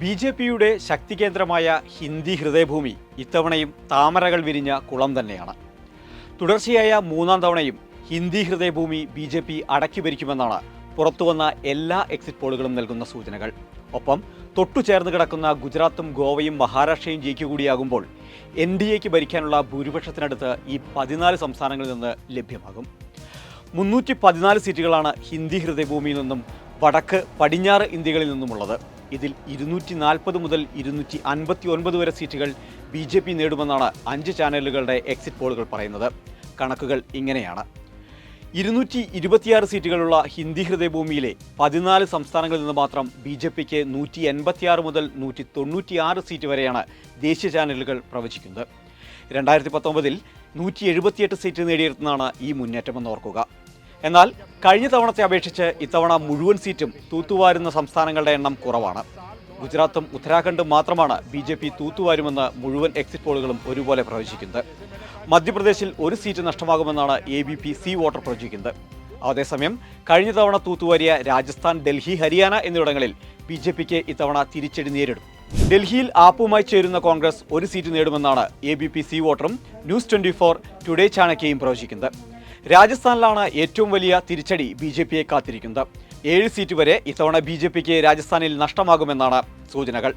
B J പിയുടെ ശക്തി കേന്ദ്രമായ ഹിന്ദി ഹൃദയഭൂമി ഇത്തവണയും താമരകൾ വിരിഞ്ഞ കുളം തന്നെയാണ്. തുടർച്ചയായ മൂന്നാം തവണയും ഹിന്ദി ഹൃദയഭൂമി ബി ജെ പി അടക്കി ഭരിക്കുമെന്നാണ് പുറത്തുവന്ന എല്ലാ എക്സിറ്റ് പോളുകളും നൽകുന്ന സൂചനകൾ. ഒപ്പം തൊട്ടു ചേർന്ന് കിടക്കുന്ന ഗുജറാത്തും ഗോവയും മഹാരാഷ്ട്രയും ജയിക്കുകൂടിയാകുമ്പോൾ എൻ ഡി എക്ക് ഭരിക്കാനുള്ള ഭൂരിപക്ഷത്തിനടുത്ത് ഈ പതിനാല് സംസ്ഥാനങ്ങളിൽ നിന്ന് ലഭ്യമാകും. മുന്നൂറ്റി പതിനാല് സീറ്റുകളാണ് ഹിന്ദി ഹൃദയഭൂമിയിൽ നിന്നും വടക്ക് പടിഞ്ഞാറ് ഇന്ത്യകളിൽ നിന്നുമുള്ളത്. ഇതിൽ ഇരുന്നൂറ്റി നാൽപ്പത് മുതൽ ഇരുന്നൂറ്റി അൻപത്തി ഒൻപത് വരെ സീറ്റുകൾ ബി ജെ പി നേടുമെന്നാണ് അഞ്ച് ചാനലുകളുടെ എക്സിറ്റ് പോളുകൾ പറയുന്നത്. കണക്കുകൾ ഇങ്ങനെയാണ്. ഇരുന്നൂറ്റി ഇരുപത്തിയാറ് സീറ്റുകളുള്ള ഹിന്ദി ഹൃദയഭൂമിയിലെ പതിനാല് സംസ്ഥാനങ്ങളിൽ നിന്ന് മാത്രം ബി ജെ പിക്ക് നൂറ്റി എൺപത്തിയാറ് മുതൽ നൂറ്റി തൊണ്ണൂറ്റിയാറ് സീറ്റ് വരെയാണ് ദേശീയ ചാനലുകൾ പ്രവചിക്കുന്നത്. രണ്ടായിരത്തി പത്തൊമ്പതിൽ നൂറ്റി എഴുപത്തിയെട്ട് സീറ്റ് നേടിയിരുന്നാണ് ഈ മുന്നേറ്റമെന്ന് ഓർക്കുക. എന്നാൽ കഴിഞ്ഞ തവണത്തെ അപേക്ഷിച്ച് ഇത്തവണ മുഴുവൻ സീറ്റും തൂത്തുവാരുന്ന സംസ്ഥാനങ്ങളുടെ എണ്ണം കുറവാണ്. ഗുജറാത്തും ഉത്തരാഖണ്ഡും മാത്രമാണ് ബി ജെ പി തൂത്തുവാരുമെന്ന് മുഴുവൻ എക്സിറ്റ് പോളുകളും ഒരുപോലെ പ്രവചിക്കുന്നത്. മധ്യപ്രദേശിൽ ഒരു seat നഷ്ടമാകുമെന്നാണ് A B P C voter പ്രവചിക്കുന്നത്. അതേസമയം കഴിഞ്ഞ തവണ തൂത്തുവാരിയ രാജസ്ഥാൻ ഡൽഹി ഹരിയാന എന്നിവിടങ്ങളിൽ ബി ജെ പിക്ക് ഇത്തവണ തിരിച്ചടി നേരിടും. ഡൽഹിയിൽ ആപ്പുമായി ചേരുന്ന കോൺഗ്രസ് ഒരു സീറ്റ് നേടുമെന്നാണ് എ ബി പി സി വോട്ടറും ന്യൂസ് ട്വന്റി ഫോർ ടുഡേ ചാണക്യയും പ്രവചിക്കുന്നത്. രാജസ്ഥാനിലാണ് ഏറ്റവും വലിയ തിരിച്ചടി ബി ജെ പിയെ കാത്തിരിക്കുന്നത്. ഏഴ് സീറ്റ് വരെ ഇത്തവണ ബി ജെ പിക്ക് രാജസ്ഥാനിൽ നഷ്ടമാകുമെന്നാണ് സൂചനകൾ.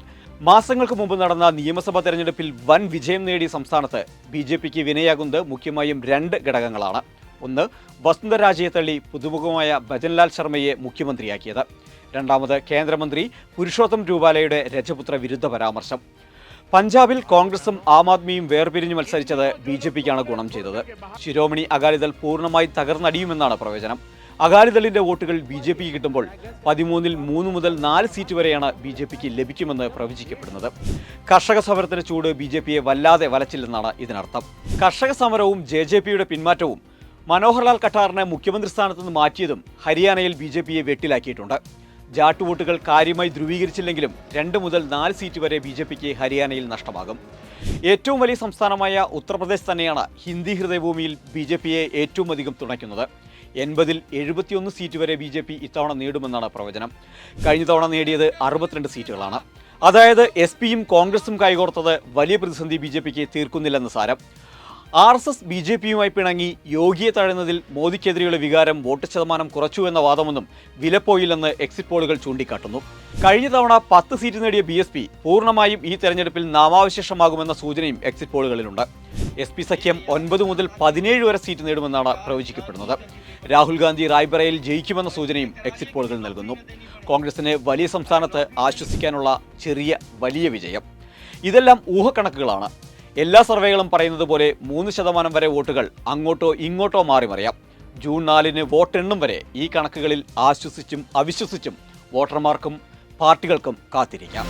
മാസങ്ങൾക്ക് മുമ്പ് നടന്ന നിയമസഭാ തെരഞ്ഞെടുപ്പിൽ വൻ വിജയം നേടിയ സംസ്ഥാനത്ത് ബി ജെ പിക്ക് വിനയാകുന്നത് മുഖ്യമായും രണ്ട് ഘടകങ്ങളാണ്. ഒന്ന് വസുന്ധരാജയെ തള്ളി പുതുമുഖമായ ഭജൻലാൽ ശർമ്മയെ മുഖ്യമന്ത്രിയാക്കിയത്. രണ്ടാമത് കേന്ദ്രമന്ത്രി പുരുഷോത്തം രൂപാലയുടെ രജപുത്ര വിരുദ്ധ പരാമർശം. പഞ്ചാബിൽ കോൺഗ്രസും ആം ആദ്മിയും വേർപിരിഞ്ഞ് മത്സരിച്ചത് ബി ജെ പിക്കാണ് ഗുണം ചെയ്തത്. ശിരോമണി അകാലിദൾ പൂർണമായി തകർന്നടിയുമെന്നാണ് പ്രവചനം. അകാലിദളിന്റെ വോട്ടുകൾ ബി ജെ പിക്ക് കിട്ടുമ്പോൾ പതിമൂന്നിൽ മൂന്ന് മുതൽ നാല് സീറ്റ് വരെയാണ് ബി ജെ പിക്ക് ലഭിക്കുമെന്ന് പ്രവചിക്കപ്പെടുന്നത്. കർഷക സമരത്തിന് ചൂട് ബി ജെ പിയെ വല്ലാതെ വലച്ചില്ലെന്നാണ് ഇതിനർത്ഥം. കർഷക സമരവും ജെ ജെ പിയുടെ പിന്മാറ്റവും മനോഹർലാൽ കട്ടാറിനെ മുഖ്യമന്ത്രി സ്ഥാനത്ത് നിന്ന് മാറ്റിയതും ഹരിയാനയിൽ ബി ജെ പിയെ വെട്ടിലാക്കിയിട്ടുണ്ട്. ജാട്ട് വോട്ടുകൾ കാര്യമായി ധ്രുവീകരിച്ചില്ലെങ്കിലും രണ്ട് മുതൽ നാല് സീറ്റ് വരെ ബി ജെ പിക്ക് ഹരിയാനയിൽ നഷ്ടമാകും. ഏറ്റവും വലിയ സംസ്ഥാനമായ ഉത്തർപ്രദേശ് തന്നെയാണ് ഹിന്ദി ഹൃദയഭൂമിയിൽ ബി ജെ പിയെ ഏറ്റവും അധികം തുണയ്ക്കുന്നത്. എൺപതിൽ എഴുപത്തിയൊന്ന് സീറ്റ് വരെ ബി ജെ പി ഇത്തവണ നേടുമെന്നാണ് പ്രവചനം. കഴിഞ്ഞ തവണ നേടിയത് അറുപത്തിരണ്ട് സീറ്റുകളാണ്. അതായത് എസ് പിയും കോൺഗ്രസും കൈകോർത്തത് വലിയ പ്രതിസന്ധി ബി ജെ പിക്ക് തീർക്കുന്നില്ലെന്ന് സാരം. R S S B J പിയുമായി പിണങ്ങി യോഗിയെ തഴയുന്നതിൽ മോദിക്കെതിരെയുള്ള വികാരം വോട്ട് ശതമാനം കുറച്ചു എന്ന വാദമൊന്നും വിലപ്പോയില്ലെന്ന് എക്സിറ്റ് പോളുകൾ ചൂണ്ടിക്കാട്ടുന്നു. കഴിഞ്ഞ തവണ പത്ത് സീറ്റ് നേടിയ ബി എസ് പി പൂർണമായും ഈ തെരഞ്ഞെടുപ്പിൽ നാമാവശേഷമാകുമെന്ന സൂചനയും എക്സിറ്റ് പോളുകളിലുണ്ട്. എസ് പി സഖ്യം ഒൻപത് മുതൽ പതിനേഴ് വരെ സീറ്റ് നേടുമെന്നാണ് പ്രവചിക്കപ്പെടുന്നത്. രാഹുൽ ഗാന്ധി റായ്ബറയിൽ ജയിക്കുമെന്ന സൂചനയും എക്സിറ്റ് പോളുകൾ നൽകുന്നു. കോൺഗ്രസിന് വലിയ സംസ്ഥാനത്ത് ആശ്വസിക്കാനുള്ള ചെറിയ വലിയ വിജയം. ഇതെല്ലാം ഊഹക്കണക്കുകളാണ്. എല്ലാ സർവേകളും പറയുന്നത് പോലെ മൂന്ന് ശതമാനം വരെ വോട്ടുകൾ അങ്ങോട്ടോ ഇങ്ങോട്ടോ മാറി മറിയാം. ജൂൺ നാലിന് വോട്ടെണ്ണും വരെ ഈ കണക്കുകളിൽ ആശ്വസിച്ചും അവിശ്വസിച്ചും വോട്ടർമാർക്കും പാർട്ടികൾക്കും കാത്തിരിക്കാം.